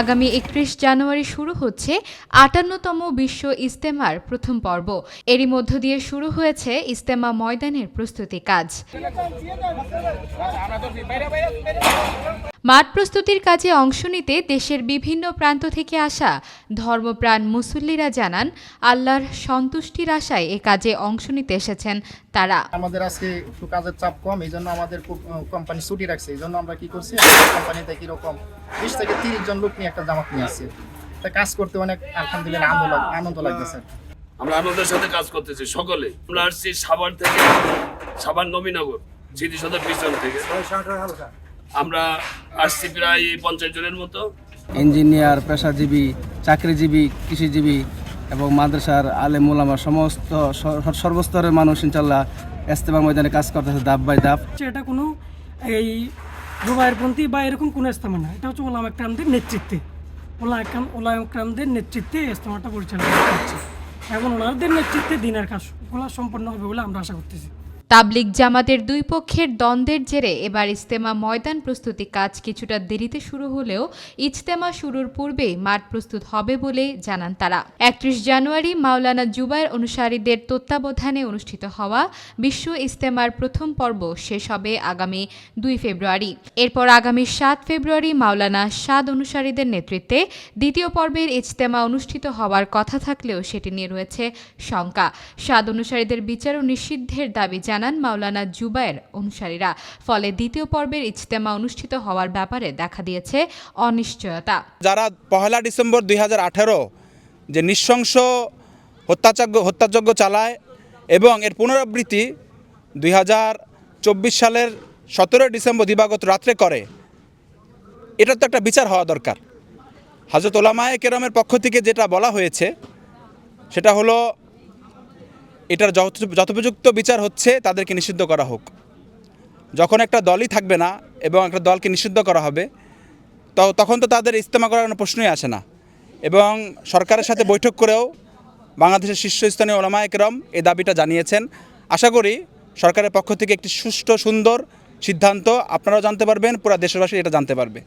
আগামী একত্রিশ জানুয়ারি শুরু হচ্ছে আটান্নতম বিশ্ব ইস্তেমার প্রথম পর্ব। এরই মধ্য দিয়ে শুরু হয়েছে ইস্তেমা ময়দানের প্রস্তুতি কাজ। মাঠ প্রস্তুতির কাজে অংশ নিতে দেশের বিভিন্ন প্রান্ত থেকে আসা ধর্মপ্রাণ মুসল্লিরা জানান আল্লাহর সন্তুষ্টির আশায় এ কাজে অংশ নিতে এসেছেন তারা। আমাদের আজকে একটু কাজের চাপ কম এই জন্য আমাদের কোম্পানি ছুটি রাখছে। এই জন্য আমরা কি করছি কোম্পানিতে কীরকম বিশ থেকে তিরিশ জন লোক নিয়ে একটা জামাত নিয়ে আসছে। তা কাজ করতে অনেক আলহামদুলিল্লাহ আনন্দ লাগ- আনন্দ লাগতেছে। আমরা আনন্দের সাথে কাজ করতেছি সকলে। আমরা আসছি সাভার থেকে সাভার নবীনগর স্মৃতিসৌধের পিছন থেকে। আমরা আসছি প্রায় পঞ্চাশ জনের মতো। ইঞ্জিনিয়ার পেশাজীবী চাকরিজীবী কৃষিজীবী এবং মাদ্রাসার আলেম ওলামা সমস্ত সর্বস্তরের মানুষ ইনশাল্লাহ এস্তেমা ময়দানে কাজ করতেছে ধাপ বাই ধাপ। হচ্ছে এটা কোনো এই রুবায়েরপন্থী বা এরকম কোনো ইস্তেমা না এটা হচ্ছে ওলাম একরামদের নেতৃত্বে। ওলা একরাম ওলা একরামদের নেতৃত্বে এই ইস্তেমাটা পরিচালনা করছে। এবং ওনাদের নেতৃত্বে দিনের কাজ কাজগুলো সম্পন্ন হবে বলে আমরা আশা করতেছি। তাবলিগ জামাতের দুই পক্ষের দ্বন্দ্বের জেরে এবার ইজতেমা ময়দান প্রস্তুতি কাজ কিছুটা দেরিতে শুরু হলেও ইজতেমা শুরুর পূর্বেই মাঠ প্রস্তুত হবে বলে জানান তারা। একত্রিশ জানুয়ারি মাওলানা জুবায়ের অনুসারীদের তত্ত্বাবধানে অনুষ্ঠিত হওয়া বিশ্ব ইজতেমার প্রথম পর্ব শেষ হবে আগামী দুই ফেব্রুয়ারি। এরপর আগামী সাত ফেব্রুয়ারি মাওলানা সাদ অনুসারীদের নেতৃত্বে দ্বিতীয় পর্বের ইজতেমা অনুষ্ঠিত হওয়ার কথা থাকলেও সেটি নিয়ে রয়েছে শঙ্কা। সাদ অনুসারীদের বিচার ও নিষিদ্ধের দাবি জানান মাওলানা জুবায়ের অনুসারীরা। ফলে দ্বিতীয় পর্বের ইজতেমা অনুষ্ঠিত হওয়ার ব্যাপারে দেখা দিয়েছে অনিশ্চয়তা। যারা পহেলা ডিসেম্বর দু হাজার আঠারো যে নৃশংস হত্যাযজ্ঞ হত্যাযজ্ঞ চালায় এবং এর পুনরাবৃত্তি দুই হাজার চব্বিশ সালের সতেরোই ডিসেম্বর দিবাগত রাত্রে করে এটার তো একটা বিচার হওয়া দরকার। হাজরত ওলামায়ে কেরামের পক্ষ থেকে যেটা বলা হয়েছে, সেটা হলো এটার যথ- যথোপযুক্ত বিচার হচ্ছে, তাদেরকে নিষিদ্ধ করা হোক। যখন একটা দলই থাকবে না এবং একটা দলকে নিষিদ্ধ করা হবে তখন তো তাদের ইস্তেমা করার কোনো প্রশ্নই আসে না। এবং সরকারের সাথে বৈঠক করেও বাংলাদেশের শীর্ষস্থানীয় ওলামা একরম এই দাবিটা জানিয়েছেন। আশা করি সরকারের পক্ষ থেকে একটি সুষ্ঠু, সুন্দর সিদ্ধান্ত আপনারাও জানতে পারবেন, পুরো দেশবাসী এটা জানতে পারবে।